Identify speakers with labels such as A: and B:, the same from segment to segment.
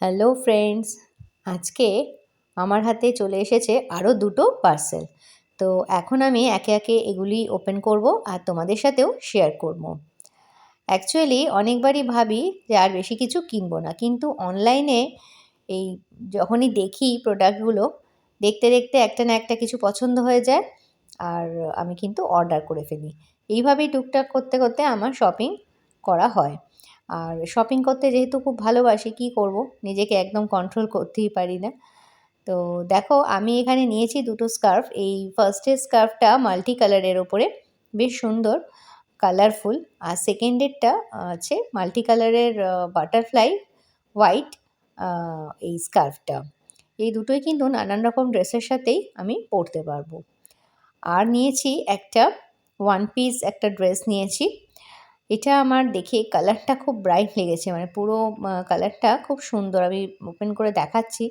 A: Hello friends, আজকে আমার হাতে চলে এসেছে আরও দুটো পার্সেল। তো এখন আমি একে একে এগুলি ওপেন করব আর তোমাদের সাথেও শেয়ার করব। অ্যাকচুয়ালি অনেকবারই ভাবি যে আর বেশি কিছু কিনবো না, কিন্তু অনলাইনে এই যখনই দেখি প্রোডাক্টগুলো, দেখতে দেখতে একটা না একটা কিছু পছন্দ হয়ে যায় আর আমি কিন্তু অর্ডার করে ফেলি। এইভাবেই টুকটাক করতে করতে আমার শপিং করা হয়। আর শপিং করতে যেহেতু খুব ভালোবাসি, কী করব? নিজেকে একদম কন্ট্রোল করতেই পারি না। তো দেখো, আমি এখানে নিয়েছি দুটো স্কার্ফ এই ফার্স্টের স্কার্ফটা মাল্টি কালারের ওপরে। বেশ সুন্দর কালারফুল আর সেকেন্ডেরটা আছে মাল্টি কালারের বাটারফ্লাই হোয়াইট এই স্কার্ফটা এই দুটোই কিন্তু নানান রকম ড্রেসের সাথেই আমি পরতে পারব। আর নিয়েছি একটা ওয়ান পিস একটা ড্রেস নিয়েছি। এটা আমার দেখে কালারটা খুব ব্রাইট লেগেছে মানে পুরো কালারটা খুব সুন্দর। আমি ওপেন করে দেখাচ্ছি।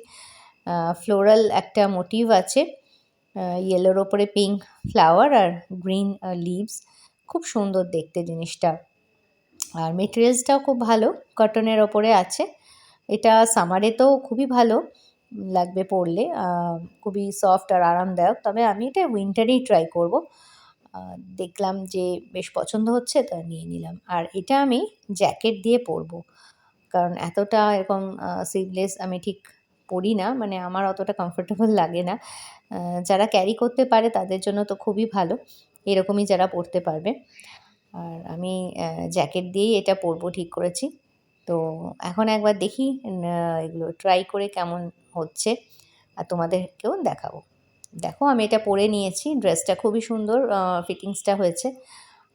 A: ফ্লোরাল একটা মোটিভ আছে। ইয়েলোর ওপরে পিঙ্ক ফ্লাওয়ার আর গ্রিন লিভস খুব সুন্দর দেখতে জিনিসটা। আর মেটেরিয়ালসটাও খুব ভালো কটনের ওপরে আছে। এটা সামারে তো খুবই ভালো লাগবে পরলে। খুবই সফট আর আরামদায়ক। তবে আমি এটা উইন্টারেই ট্রাই করব। দেখলাম যে বেশ পছন্দ হচ্ছে, তা নিয়ে নিলাম। আর এটা আমি জ্যাকেট দিয়ে পরবো। কারণ এতটা এরকম স্লিভলেস আমি ঠিক পরি না মানে আমার অতটা কমফোর্টেবল লাগে না। যারা ক্যারি করতে পারে তাদের জন্য তো খুবই ভালো, এরকমই যারা পরতে পারবে। আর আমি জ্যাকেট দিয়েই এটা পরবো, ঠিক করেছি। তো এখন একবার দেখি এগুলো ট্রাই করে কেমন হচ্ছে, আর তোমাদেরকেও দেখাবো। দেখো, আমি এটা পরে নিয়েছি। ড্রেসটা খুবই সুন্দর ফিটিংসটা হয়েছে।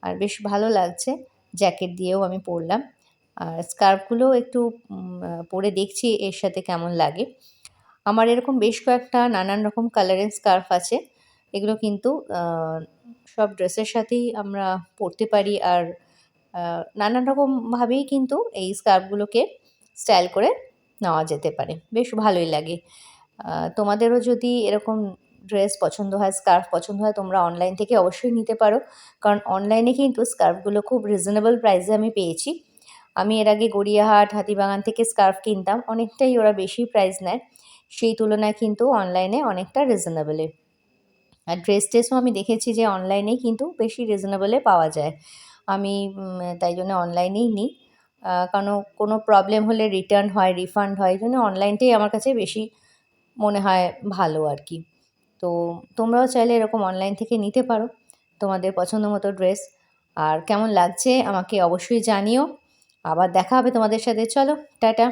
A: আর বেশ ভালো লাগছে। জ্যাকেট দিয়েও আমি পরলাম। আর স্কার্ফগুলোও একটু পরে দেখছি এর সাথে কেমন লাগে। আমার এরকম বেশ কয়েকটা নানান রকম কালারের স্কার্ফ আছে। এগুলো কিন্তু সব ড্রেসের সাথেই আমরা পরতে পারি। আর নানান রকমভাবেই কিন্তু এই স্কার্ফগুলোকে স্টাইল করে নেওয়া যেতে পারে। বেশ ভালোই লাগে। তোমাদেরও যদি এরকম ড্রেস পছন্দ হয় স্কার্ফ পছন্দ হয়, তোমরা অনলাইন থেকে অবশ্যই নিতে পারো। কারণ অনলাইনে কিন্তু স্কার্ফগুলো খুব রিজনেবল প্রাইসে আমি পেয়েছি। আমি এর আগে গড়িয়াহাট, হাতিবাগান থেকে স্কার্ফ কিনতাম, অনেকটাই ওরা বেশি প্রাইস নেয়। সেই তুলনায় কিন্তু অনলাইনে অনেকটা রিজনেবলে আর ড্রেস ট্রেসও আমি দেখেছি যে অনলাইনেই কিন্তু বেশি রিজনেবলে পাওয়া যায়। আমি তাই জন্য অনলাইনেই নিই। কারণ কোনো প্রবলেম হলে রিটার্ন হয় রিফান্ড হয় জন্য অনলাইনটাই আমার কাছে বেশি মনে হয় ভালো আর কি। তো তোমরাও চাইলে এরকম অনলাইন থেকে নিতে পারো তোমাদের পছন্দ মতো ড্রেস আর কেমন লাগছে আমাকে অবশ্যই জানিও। আবার দেখা হবে তোমাদের সাথে। চলো, টাটা।